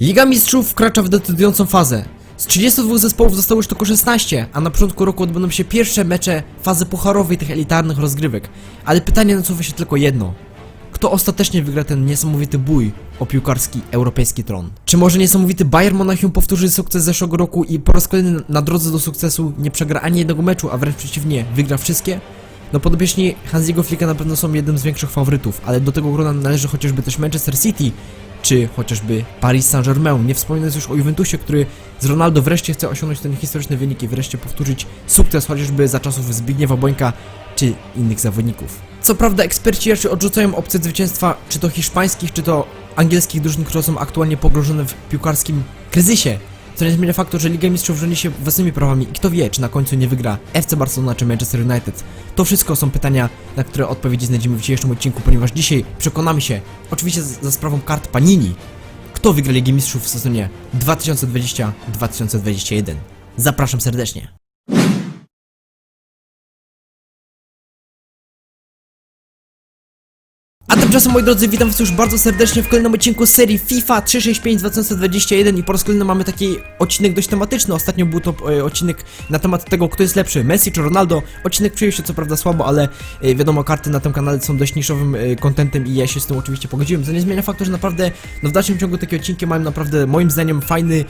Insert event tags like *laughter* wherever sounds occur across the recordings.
Liga Mistrzów wkracza w decydującą fazę. Z 32 zespołów zostało już tylko 16, a na początku roku odbędą się pierwsze mecze fazy pucharowej tych elitarnych rozgrywek. Ale pytanie nasuwa się tylko jedno. Kto ostatecznie wygra ten niesamowity bój o piłkarski europejski tron? Czy może niesamowity Bayern Monachium powtórzy sukces zeszłego roku i po raz kolejny na drodze do sukcesu nie przegra ani jednego meczu, a wręcz przeciwnie, wygra wszystkie? No podobieżni Hansiego Flicka na pewno są jednym z większych faworytów, ale do tego grona należy chociażby też Manchester City, czy chociażby Paris Saint-Germain, nie wspominając już o Juventusie, który z Ronaldo wreszcie chce osiągnąć ten historyczny wynik i wreszcie powtórzyć sukces chociażby za czasów Zbigniewa Bońka czy innych zawodników. Co prawda eksperci raczej odrzucają opcję zwycięstwa czy to hiszpańskich, czy to angielskich drużyn, które są aktualnie pogrążone w piłkarskim kryzysie. Co nie zmienia faktu, że Liga Mistrzów rządzi się własnymi prawami i kto wie, czy na końcu nie wygra FC Barcelona czy Manchester United. To wszystko są pytania, na które odpowiedzi znajdziemy w dzisiejszym odcinku, ponieważ dzisiaj przekonamy się, oczywiście za sprawą kart Panini, kto wygra Ligę Mistrzów w sezonie 2020-2021. Zapraszam serdecznie. Tymczasem moi drodzy, witam was już bardzo serdecznie w kolejnym odcinku serii FIFA 365 2021 i po raz kolejny mamy taki odcinek dość tematyczny. Ostatnio był to e, odcinek na temat tego, kto jest lepszy, Messi czy Ronaldo. Odcinek przyjął się co prawda słabo, ale e, wiadomo, karty na tym kanale są dość niszowym e, contentem i ja się z tym oczywiście pogodziłem. Co nie zmienia faktu, że naprawdę no w dalszym ciągu takie odcinki mają naprawdę moim zdaniem fajny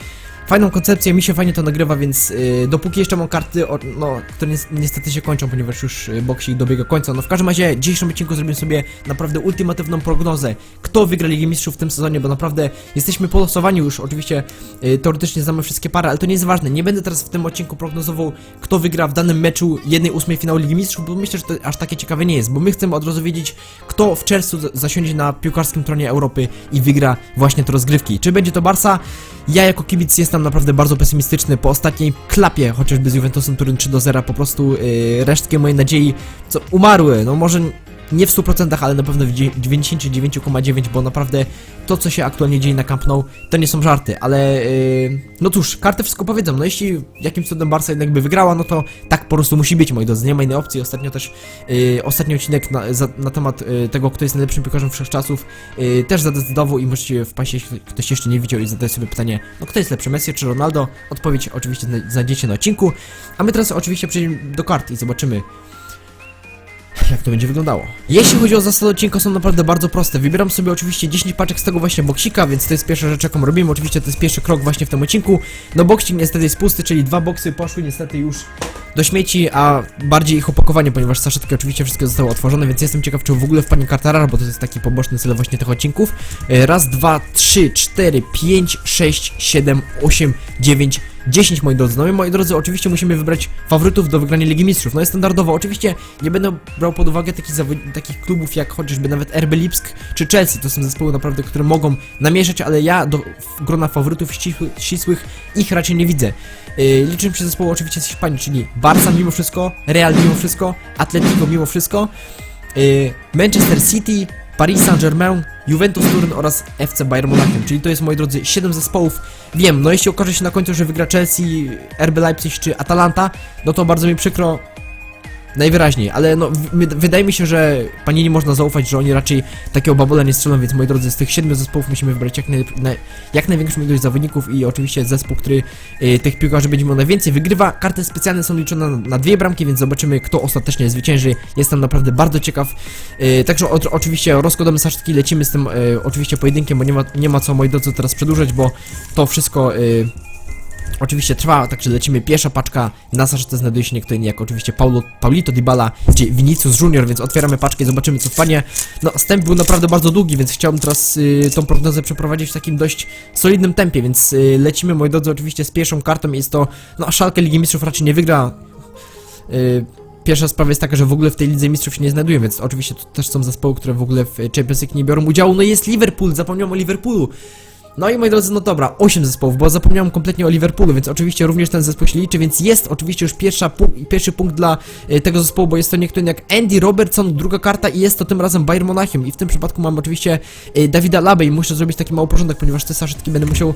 fajną koncepcję, mi się fajnie to nagrywa, więc yy, dopóki jeszcze mam karty, o, no, które ni niestety się kończą, ponieważ już yy, boksik dobiega końca. No w każdym razie, w dzisiejszym odcinku zrobimy sobie naprawdę ultimatywną prognozę, kto wygra Ligę Mistrzów w tym sezonie, bo naprawdę jesteśmy polosowani już, oczywiście yy, teoretycznie znamy wszystkie pary, ale to nie jest ważne. Nie będę teraz w tym odcinku prognozował, kto wygra w danym meczu 1-8 finału Ligi Mistrzów, bo myślę, że to aż takie ciekawe nie jest, bo my chcemy od razu wiedzieć, kto w czerwcu zasiądzie na piłkarskim tronie Europy i wygra właśnie te rozgrywki. Czy będzie to Barca? Ja jako kibic jestem naprawdę bardzo pesymistyczny po ostatniej klapie, chociażby z Juventusem Turyn 3 do 0, po prostu yy, resztki mojej nadziei co umarły, no może nie w 100%, ale na pewno w dzie- 99,9, bo naprawdę to, co się aktualnie dzieje na Camp Nou, to nie są żarty, ale yy, no cóż, karty wszystko powiedzą, no jeśli jakimś cudem Barca jednak by wygrała, no to tak po prostu musi być, moi drodzy, nie ma innej opcji, ostatnio też, yy, ostatni odcinek na, za, na temat yy, tego, kto jest najlepszym piłkarzem wszechczasów, yy, też zadecydował i możecie wpaść, jeśli ktoś jeszcze nie widział i zadać sobie pytanie, no kto jest lepszy, Messi czy Ronaldo? Odpowiedź oczywiście zna- znajdziecie na odcinku, a my teraz oczywiście przejdziemy do kart i zobaczymy, jak to będzie wyglądało. Jeśli chodzi o zasady odcinka, są naprawdę bardzo proste. Wybieram sobie oczywiście 10 paczek z tego właśnie boksika, więc to jest pierwsza rzecz, jaką robimy. Oczywiście to jest pierwszy krok właśnie w tym odcinku. No boksik niestety jest pusty, czyli dwa boksy poszły niestety już do śmieci, a bardziej ich opakowanie, ponieważ saszetki oczywiście wszystkie zostały otworzone, więc jestem ciekaw, czy w ogóle wpadnie karta rara, bo to jest taki poboczny cel właśnie tych odcinków. E, Raz, dwa, trzy, cztery, pięć, sześć, siedem, osiem, dziewięć, 10 moi drodzy. No i moi drodzy, oczywiście musimy wybrać faworytów do wygrania Ligi Mistrzów. No jest standardowo. Oczywiście nie będę brał pod uwagę takich, takich klubów jak chociażby nawet RB Lipsk czy Chelsea. To są zespoły naprawdę, które mogą namieszać, ale ja do grona faworytów ścisłych, ich raczej nie widzę. Yy, liczę się zespołu oczywiście z Hiszpanii, czyli Barca mimo wszystko, Real mimo wszystko, Atletico mimo wszystko, yy, Manchester City, Paris Saint-Germain, Juventus Turyn oraz FC Bayern Monachium, czyli to jest, moi drodzy, 7 zespołów. Wiem, no jeśli okaże się na końcu, że wygra Chelsea, RB Leipzig czy Atalanta, no to bardzo mi przykro, Najwyraźniej, ale no, wydaje mi się, że Panini można zaufać, że oni raczej takiego babola nie strzelą, więc moi drodzy, z tych siedmiu zespołów musimy wybrać jak, naj, na, jak największą ilość zawodników i oczywiście zespół, który y, tych piłkarzy będzie miał najwięcej, wygrywa. Karty specjalne są liczone na, na dwie bramki, więc zobaczymy, kto ostatecznie zwycięży. Jestem naprawdę bardzo ciekaw. Y, także o, oczywiście rozkładamy sasztki, lecimy z tym y, oczywiście pojedynkiem, bo nie ma, nie ma co, moi drodzy, teraz przedłużać, bo to wszystko... Y, Oczywiście trwa, także lecimy pierwsza paczka, na saszce znajduje się nie kto inny jak oczywiście Paulo, Paulito Dybala, czy Vinicius Junior, więc otwieramy paczkę i zobaczymy co wpadnie. No, wstęp był naprawdę bardzo długi, więc chciałbym teraz y, tą prognozę przeprowadzić w takim dość solidnym tempie, więc y, lecimy, moi drodzy, oczywiście z pierwszą kartą, jest to, no, Szalkę Ligi Mistrzów raczej nie wygra. Y, Pierwsza sprawa jest taka, że w ogóle w tej Lidze Mistrzów się nie znajduje, więc oczywiście to też są zespoły, które w ogóle w Champions League nie biorą udziału. No jest Liverpool, zapomniałem o Liverpoolu. No i moi drodzy, no dobra, 8 zespołów, bo zapomniałem kompletnie o Liverpoolu, więc oczywiście również ten zespół się liczy, więc jest oczywiście już pierwsza pierwszy punkt dla e, tego zespołu, bo jest to nie kto inny jak Andy Robertson, druga karta i jest to tym razem Bayern Monachium. I w tym przypadku mam oczywiście e, Dawida Labę i muszę zrobić taki mały porządek, ponieważ te saszetki będę musiał e,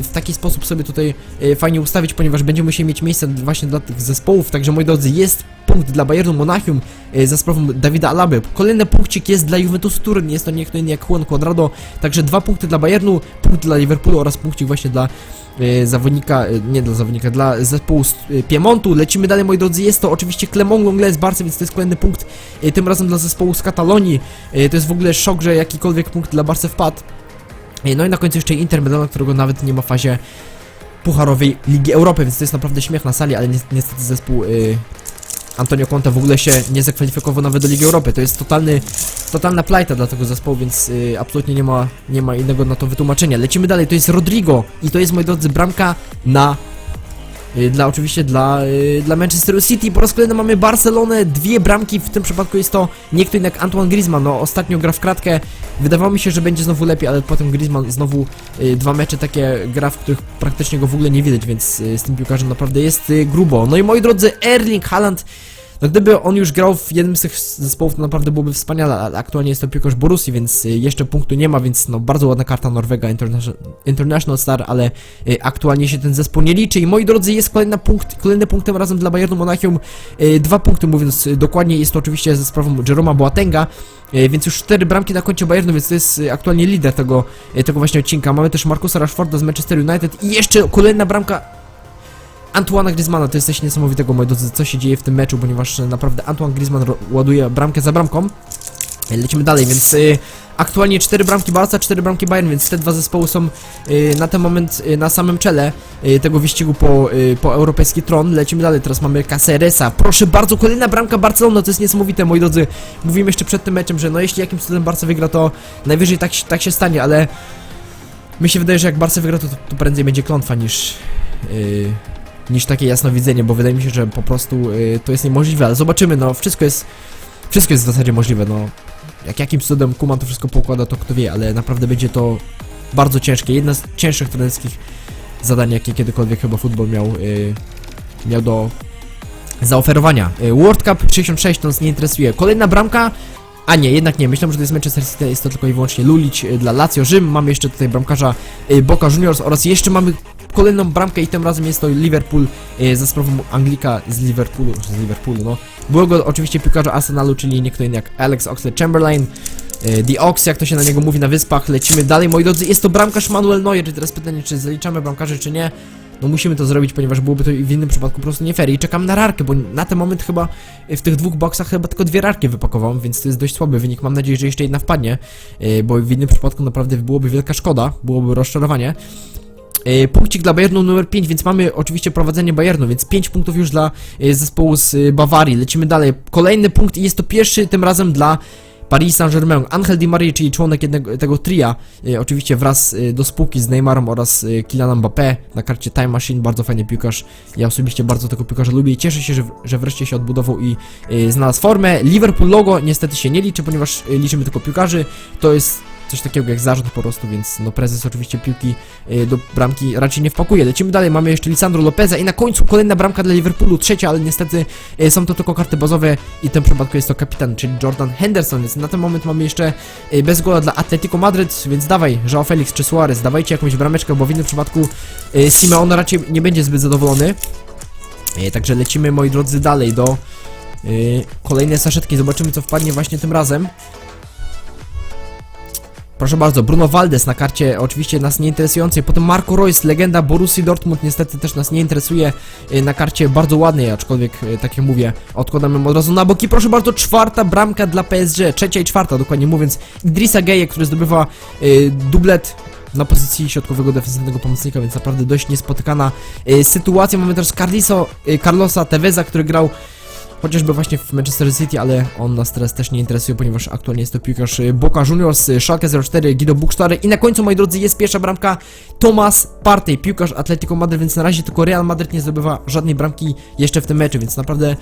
w taki sposób sobie tutaj e, fajnie ustawić, ponieważ będziemy musieli mieć miejsce właśnie dla tych zespołów, także moi drodzy, jest punkt dla Bayernu Monachium e, za sprawą Dawida Alaby. Kolejny punkcik jest dla Juventusu Turyn, jest to nie kto inny jak Juan Cuadrado, także dwa punkty dla Bayernu, punkt dla Liverpoolu oraz punkcik właśnie dla e, zawodnika, e, nie dla zawodnika, dla zespołu Piemontu. Lecimy dalej, moi drodzy, jest to oczywiście Clement Lenglet z Barcy, więc to jest kolejny punkt, tym razem dla zespołu z Katalonii. To jest w ogóle szok, że jakikolwiek punkt dla Barcy wpadł. No i na końcu jeszcze Inter Milan, którego nawet nie ma w fazie Pucharowej Ligi Europy, więc to jest naprawdę śmiech na sali, ale ni niestety zespół y, Antonio Conte w ogóle się nie zakwalifikował nawet do Ligi Europy. To jest totalny, totalna plajta dla tego zespołu, więc y, absolutnie nie ma, nie ma innego na to wytłumaczenia. Lecimy dalej, to jest Rodrigo i to jest, moi drodzy, bramka na dla oczywiście dla, y, dla Manchesteru City. Po raz kolejny mamy Barcelonę, dwie bramki, w tym przypadku jest to nie kto inny jak Antoine Griezmann. No, ostatnio gra w kratkę, wydawało mi się, że będzie znowu lepiej, ale potem Griezmann znowu y, dwa mecze takie gra, w których praktycznie go w ogóle nie widać, więc y, z tym piłkarzem naprawdę jest y, grubo. No i moi drodzy, Erling Haaland no gdyby on już grał w jednym z tych zespołów, to naprawdę byłoby wspaniale, ale aktualnie jest to piłkarz Borussii, więc y, jeszcze punktu nie ma, więc no bardzo ładna karta Norwega International, Star, ale y, aktualnie się ten zespół nie liczy i moi drodzy, jest kolejny punkt, kolejny punkt tym razem dla Bayernu Monachium, y, dwa punkty mówiąc dokładnie, jest to oczywiście ze sprawą Jeroma Boatenga, więc już cztery bramki na koncie Bayernu, więc to jest aktualnie lider tego, tego właśnie odcinka. Mamy też Marcusa Rashforda z Manchester United i jeszcze kolejna bramka Antoana Griezmana, to jest coś niesamowitego, moi drodzy, co się dzieje w tym meczu, ponieważ e, naprawdę Antoine Griezmann ładuje bramkę za bramką. E, Lecimy dalej, więc y, aktualnie 4 bramki Barca, 4 bramki Bayern, więc te dwa zespoły są y, na ten moment y, na samym czele y, tego wyścigu po, y, po europejski tron. Lecimy dalej, teraz mamy Caceresa. Proszę bardzo, kolejna bramka Barcelona, to jest niesamowite, moi drodzy. Mówimy jeszcze przed tym meczem, że no jeśli jakimś cudem Barca wygra, to najwyżej tak, tak się stanie, ale mi się wydaje, że jak Barca wygra, to, to prędzej będzie klątwa niż... y, niż takie jasnowidzenie, bo wydaje mi się, że po prostu y, to jest niemożliwe, ale zobaczymy, no wszystko jest wszystko jest w zasadzie możliwe, no jak jakimś cudem Kuman to wszystko poukłada, to kto wie, ale naprawdę będzie to bardzo ciężkie, jedna z cięższych trenerskich zadań, jakie kiedykolwiek chyba futbol miał y, miał do zaoferowania. Y, World Cup 66 to nas nie interesuje. Kolejna bramka a nie, jednak nie. Myślałem, że to jest Manchester City, jest to tylko i wyłącznie Lulić dla Lazio Rzym. Mamy jeszcze tutaj bramkarza Boca Juniors oraz jeszcze mamy kolejną bramkę i tym razem jest to Liverpool y, za sprawą Anglika z Liverpoolu, z Liverpoolu, no. Byłego oczywiście piłkarza Arsenalu, czyli nie kto inny jak Alex Oxlade-Chamberlain. y, The Ox, jak to się na niego mówi na wyspach. Lecimy dalej, moi drodzy. Jest to bramkarz Manuel Neuer. I teraz pytanie, czy zaliczamy bramkarzy, czy nie. No musimy to zrobić, ponieważ byłoby to w innym przypadku po prostu nie fair. I czekam na rarkę, bo na ten moment chyba y, w tych dwóch boksach chyba tylko dwie rarki wypakowałem, więc to jest dość słaby wynik. Mam nadzieję, że jeszcze jedna wpadnie, y, bo w innym przypadku naprawdę byłoby wielka szkoda, byłoby rozczarowanie. Y, Punkcik dla Bayernu numer 5, więc mamy oczywiście prowadzenie Bayernu, więc 5 punktów już dla y, zespołu z y, Bawarii. Lecimy dalej. Kolejny punkt i jest to pierwszy tym razem dla Paris Saint-Germain. Angel Di Maria, czyli członek jednego, tego tria, oczywiście wraz do spółki z Neymarem oraz y, Kylianem Mbappé na karcie Time Machine, bardzo fajny piłkarz. Ja osobiście bardzo tego piłkarza lubię i cieszę się, że, że wreszcie się odbudował i znalazł formę. Liverpool logo niestety się nie liczy, ponieważ liczymy tylko piłkarzy. To jest coś takiego jak zarząd po prostu, więc no prezes oczywiście piłki y, do bramki raczej nie wpakuje. Lecimy dalej, mamy jeszcze Lisandro Lopeza i na końcu kolejna bramka dla Liverpoolu, trzecia, ale niestety y, są to tylko karty bazowe i w tym przypadku jest to kapitan, czyli Jordan Henderson, więc na ten moment mamy jeszcze y, bez gola dla Atletico Madryt, więc dawaj, Joao Felix czy Suarez, dawajcie jakąś brameczkę, bo w innym przypadku Simeone raczej nie będzie zbyt zadowolony. Także lecimy, moi drodzy, dalej do kolejnej saszetki. Zobaczymy, co wpadnie właśnie tym razem. Proszę bardzo, Bruno Valdes na karcie oczywiście nas nie interesującej, potem Marco Reus, legenda Borussii Dortmund niestety też nas nie interesuje y, na karcie bardzo ładnej, aczkolwiek y, tak jak mówię, odkładamy od razu na boki. Proszę bardzo, czwarta bramka dla PSG, trzecia i czwarta dokładnie mówiąc, Idrissa Gueye, który zdobywa y, dublet na pozycji środkowego defensywnego pomocnika, więc naprawdę dość niespotykana y, sytuacja. Mamy też Carliso, y, Carlosa Teveza, który grał chociażby właśnie w Manchester City, ale on nas teraz też nie interesuje, ponieważ aktualnie jest to piłkarz y, Boca Juniors, y, Schalke 04, Guido Buchstary i na końcu, moi drodzy, jest pierwsza bramka. Tomas Partey, piłkarz Atletico Madryt, więc na razie tylko Real Madryt nie zdobywa żadnej bramki jeszcze w tym meczu, więc naprawdę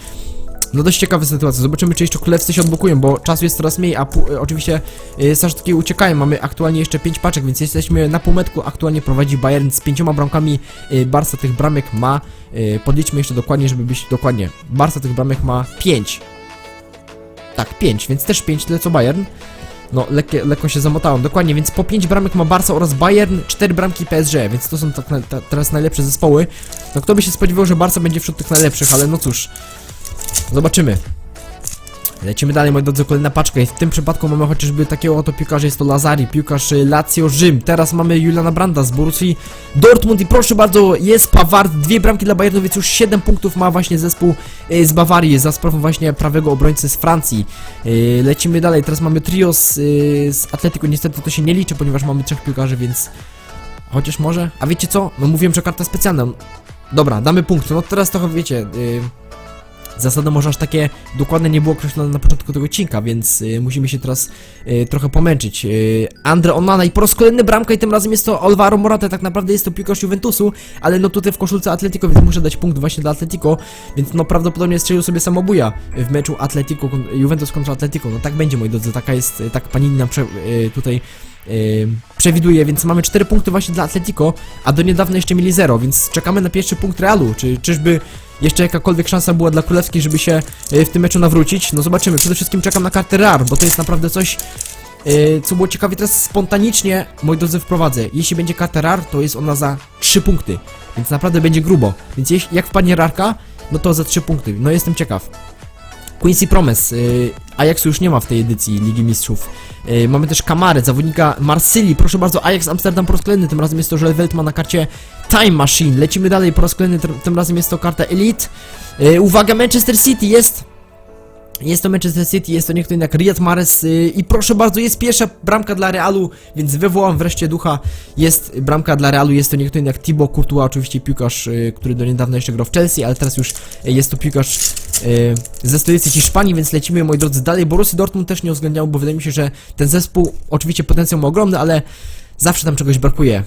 no dość ciekawa sytuacja. Zobaczymy, czy jeszcze królewscy się odblokują, bo czasu jest coraz mniej, a y, oczywiście y, Sasztki uciekają. Mamy aktualnie jeszcze 5 paczek, więc jesteśmy na półmetku. Aktualnie prowadzi Bayern z pięcioma bramkami. Y, Barca tych bramek ma, y, podliczmy jeszcze dokładnie, żeby być dokładnie. Barca tych bramek ma 5. Tak, 5, więc też 5, tyle co Bayern. No, lekkie, lekko się zamotałem, dokładnie, więc po 5 bramek ma Barca oraz Bayern, 4 bramki PSG, więc to są tak na, ta, teraz najlepsze zespoły. No kto by się spodziewał, że Barca będzie wśród tych najlepszych, ale no cóż. Zobaczymy. Lecimy dalej, moi drodzy, kolejna paczka i w tym przypadku mamy chociażby takiego oto piłkarza, jest to Lazari, piłkarz y, Lazio Rzym. Teraz mamy Juliana Branda z Borussii Dortmund i proszę bardzo, jest Paward, dwie bramki dla Bayernu, więc już 7 punktów ma właśnie zespół y, z Bawarii, za sprawą właśnie prawego obrońcy z Francji. Y, Lecimy dalej, teraz mamy trio z, z Atletico, niestety to się nie liczy, ponieważ mamy trzech piłkarzy, więc... Chociaż może? A wiecie co? No mówiłem, że karta specjalna. Dobra, damy punkt. No teraz trochę wiecie... Y, Zasady może aż takie dokładne nie było określone na początku tego odcinka, więc y, musimy się teraz y, trochę pomęczyć. Y, Andre Onana i po raz kolejny bramka i tym razem jest to Alvaro Morata, tak naprawdę jest to piłkarz Juventusu, ale no tutaj w koszulce Atletico, więc muszę dać punkt właśnie dla Atletico, więc no prawdopodobnie strzelił sobie samobuja w meczu Atletico, Juventus kontra Atletico, no tak będzie moi drodzy, taka jest, y, tak Panini nam y, tutaj y, przewiduje, więc mamy 4 punkty właśnie dla Atletico, a do niedawna jeszcze mieli 0, więc czekamy na pierwszy punkt Realu, czy czyżby jeszcze jakakolwiek szansa była dla Królewskiej, żeby się y, w tym meczu nawrócić? No zobaczymy. Przede wszystkim czekam na kartę RAR, bo to jest naprawdę coś, y, co było ciekawe. Teraz spontanicznie, moi drodzy, wprowadzę. Jeśli będzie karta RAR, to jest ona za 3 punkty, więc naprawdę będzie grubo. Więc jeśli, jak wpadnie RARka, no to za 3 punkty. No jestem ciekaw. Quincy Promes, y, Ajaxu już nie ma w tej edycji Ligi Mistrzów. Mamy też Kamarę, zawodnika Marsylii, proszę bardzo, Ajax Amsterdam po tym razem jest to Joel Weltman na karcie Time Machine. Lecimy dalej, po raz kolejny, tym, razem jest to karta Elite. Y, uwaga, Manchester City jest... Jest to Manchester City, jest to nie kto jak Riyad Mahrez y, i proszę bardzo, jest pierwsza bramka dla Realu, więc wywołam wreszcie ducha. Jest bramka dla Realu, jest to nie kto inny jak Thibaut Courtois, oczywiście piłkarz, y, który do niedawna jeszcze grał w Chelsea, ale teraz już y, jest to piłkarz y, ze stolicy Hiszpanii, więc lecimy, moi drodzy, dalej. Borussia Dortmund też nie uwzględniał, bo wydaje mi się, że ten zespół, oczywiście potencjał ma ogromny, ale zawsze tam czegoś brakuje.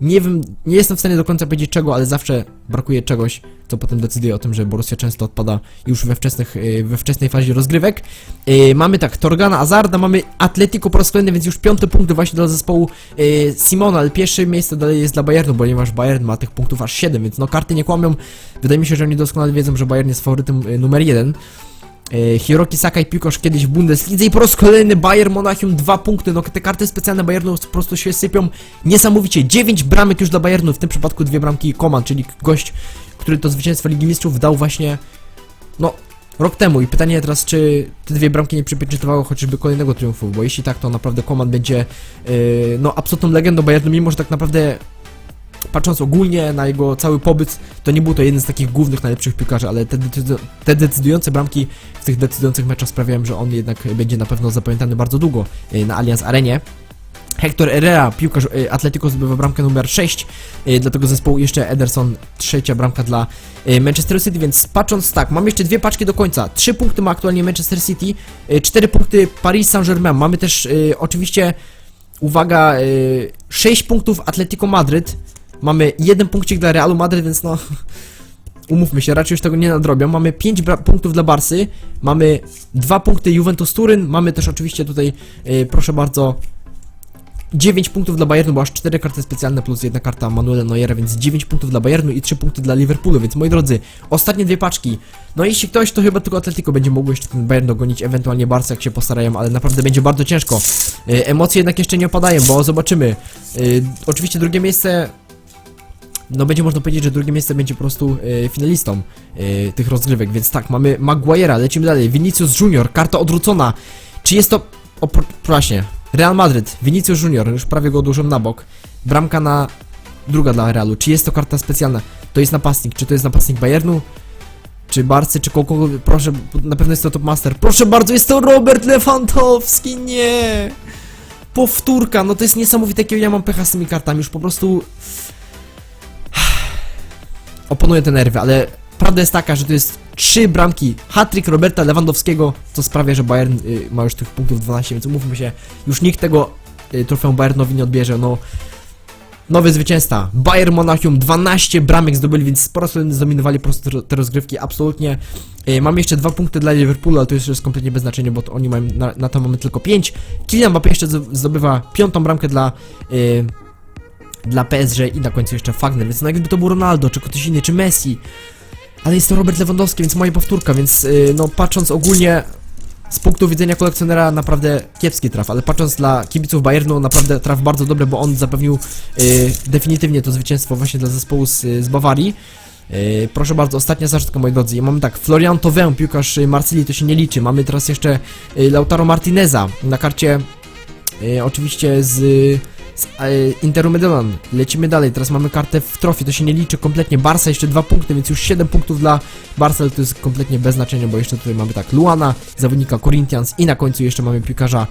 Nie wiem, nie jestem w stanie do końca powiedzieć czego, ale zawsze brakuje czegoś, co potem decyduje o tym, że Borussia często odpada już we, wczesnych, y, we wczesnej fazie rozgrywek. Y, Mamy tak, Torgana Azarda, mamy Atletico po raz kolejny, więc już piąty punkt właśnie dla zespołu y, Simona, ale pierwsze miejsce dalej jest dla Bayernu, ponieważ Bayern ma tych punktów aż 7, więc no karty nie kłamią. Wydaje mi się, że oni doskonale wiedzą, że Bayern jest faworytem numer 1. E, Hiroki Sakai piłkarz kiedyś w Bundeslidze i po raz kolejny Bayern Monachium dwa punkty, no te karty specjalne Bayernu po prostu się sypią niesamowicie, 9 bramek już dla Bayernu, w tym przypadku dwie bramki Koman, czyli gość, który to zwycięstwo Ligi Mistrzów dał właśnie, no, rok temu. I pytanie teraz, czy te dwie bramki nie przypieczętowały chociażby kolejnego triumfu, bo jeśli tak, to naprawdę Koman będzie, e, no, absolutną legendą Bayernu, mimo że tak naprawdę patrząc ogólnie na jego cały pobyt, to nie był to jeden z takich głównych, najlepszych piłkarzy, ale te, te decydujące bramki w tych decydujących meczach sprawiają, że on jednak będzie na pewno zapamiętany bardzo długo y, na Allianz Arenie. Hector Herrera, piłkarz y, Atletico zdobywa bramkę numer 6 y, dla tego zespołu, jeszcze Ederson, trzecia bramka dla Manchester City, więc patrząc tak, mam jeszcze dwie paczki do końca, trzy punkty ma aktualnie Manchester City, cztery punkty Paris Saint-Germain, mamy też oczywiście, uwaga, 6 punktów Atletico Madryt, mamy jeden punkcik dla Realu Madryt, więc no... *laughs* Umówmy się, raczej już tego nie nadrobią. Mamy 5 punktów dla Barsy, mamy 2 punkty Juventus Turyn, mamy też oczywiście tutaj, y, proszę bardzo, 9 punktów dla Bayernu, bo aż 4 karty specjalne plus jedna karta Manuela Neuera, więc 9 punktów dla Bayernu i 3 punkty dla Liverpoolu, więc moi drodzy, ostatnie dwie paczki. No jeśli ktoś, to chyba tylko Atletico będzie mógł jeszcze ten Bayern dogonić, ewentualnie Barca jak się postarają, ale naprawdę będzie bardzo ciężko. Y, emocje jednak jeszcze nie opadają, bo zobaczymy. Y, oczywiście drugie miejsce no będzie można powiedzieć, że drugie miejsce będzie po prostu e, finalistą e, tych rozgrywek, więc tak, mamy Maguire'a, lecimy dalej, Vinicius Junior, karta odwrócona, czy jest to, o właśnie, Real Madrid, Vinicius Junior, już prawie go odłożyłem na bok, bramka na, druga dla Realu, czy jest to karta specjalna, to jest napastnik, czy to jest napastnik Bayernu, czy Barcy, czy kogo, proszę, na pewno jest to Top Master, proszę bardzo, jest to Robert Lewandowski, nie, powtórka, no to jest niesamowite, jakiego ja mam pecha z tymi kartami, już po prostu oponuję te nerwy, ale prawda jest taka, że to jest trzy bramki, hat-trick Roberta Lewandowskiego, co sprawia, że Bayern y, ma już tych punktów 12, więc umówmy się, już nikt tego y, trofeum Bayernowi nie odbierze, no nowy zwycięzca, Bayern Monachium, 12 bramek zdobyli, więc kolejny zdominowali po prostu te- rozgrywki, absolutnie. Y, mam jeszcze dwa punkty dla Liverpoolu, ale to już jest kompletnie bez znaczenia, bo oni mają na, na to mamy tylko 5. Kylian Mbappé jeszcze zdobywa piątą bramkę dla y, dla PSG i na końcu jeszcze Fagner, więc no jakby to był Ronaldo, czy ktoś inny, czy Messi, ale jest to Robert Lewandowski, więc moja powtórka, więc yy, no patrząc ogólnie z punktu widzenia kolekcjonera naprawdę kiepski traf, ale patrząc dla kibiców Bayernu naprawdę traf bardzo dobry, bo on zapewnił yy, definitywnie to zwycięstwo właśnie dla zespołu z, z Bawarii. Yy, proszę bardzo, ostatnia zarzeczka, moi drodzy. Mamy tak, Florian Thauvin, piłkarz Marsylii, to się nie liczy. Mamy teraz jeszcze y, Lautaro Martineza na karcie, y, oczywiście z, z Interu Mediolan. Lecimy dalej, teraz mamy kartę w trofie, to się nie liczy kompletnie. Barca jeszcze dwa punkty, więc już 7 punktów dla Barca, ale to jest kompletnie bez znaczenia, bo jeszcze tutaj mamy tak, Luana, zawodnika Corinthians i na końcu jeszcze mamy piłkarza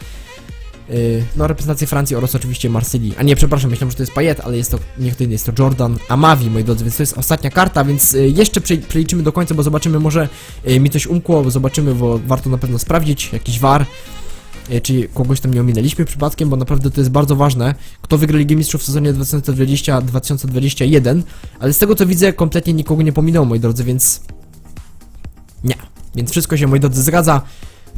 Yy, no, reprezentację Francji oraz oczywiście Marsylii. A nie, przepraszam, myślałem, że to jest Payet, ale jest to, niech to inny, jest to Jordan Amavi, moi drodzy, więc to jest ostatnia karta, więc yy, jeszcze prze, przeliczymy do końca, bo zobaczymy, może mi coś umkło, zobaczymy, bo warto na pewno sprawdzić, jakiś war, czy kogoś tam nie ominęliśmy przypadkiem, bo naprawdę to jest bardzo ważne, kto wygra Ligę Mistrzów w sezonie 2020-2021, ale z tego co widzę, kompletnie nikogo nie pominęło, moi drodzy, więc nie, więc wszystko się, moi drodzy, zgadza.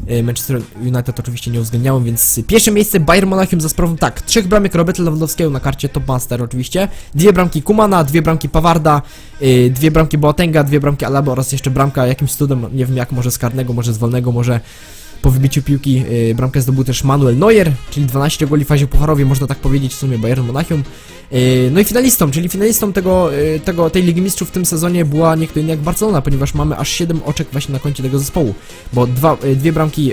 E, Manchester United oczywiście nie uwzględniałem, więc pierwsze miejsce Bayern Monachium za sprawą tak, trzech bramek Roberta Lewandowskiego na karcie Top Master oczywiście, dwie bramki Kumana, dwie bramki Pawarda, e, dwie bramki Boatenga, dwie bramki Alaba oraz jeszcze bramka jakimś cudem, nie wiem jak, może z karnego, może z wolnego, może po wybiciu piłki e, bramkę zdobył też Manuel Neuer, czyli 12 goli w fazie pucharowej, można tak powiedzieć w sumie Bayern Monachium. E, No i finalistą, czyli finalistą tego, e, tego, tej Ligi Mistrzów w tym sezonie była nie kto inny jak Barcelona, ponieważ mamy aż 7 oczek właśnie na koncie tego zespołu, bo dwa, dwie bramki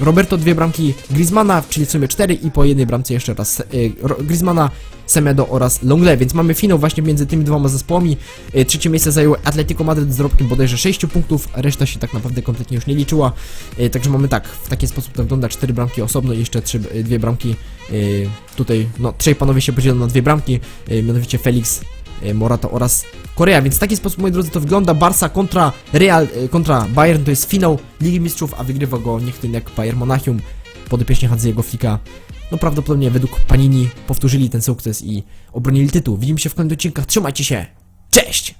Roberto, dwie bramki Griezmana, czyli w sumie 4 i po jednej bramce jeszcze raz Ro- Griezmana, Semedo oraz Longle, więc mamy finał właśnie między tymi dwoma zespołami. E, Trzecie miejsce zajął Atletico Madryt z dorobkiem bodajże 6 punktów, reszta się tak naprawdę kompletnie już nie liczyła. E, Także mamy tak, w taki sposób to wygląda, cztery bramki osobno i jeszcze trzy, e, dwie bramki e, tutaj, no trzej panowie się podzielą na dwie bramki, e, mianowicie Felix, e, Morata oraz Korea, więc w taki sposób, moi drodzy, to wygląda Barca kontra Real, e, kontra Bayern, to jest finał Ligi Mistrzów, a wygrywa go niech jak Bayern Monachium, podopieczny Hanziego Flika. No prawdopodobnie według Panini powtórzyli ten sukces i obronili tytuł. Widzimy się w kolejnych odcinkach, trzymajcie się, cześć!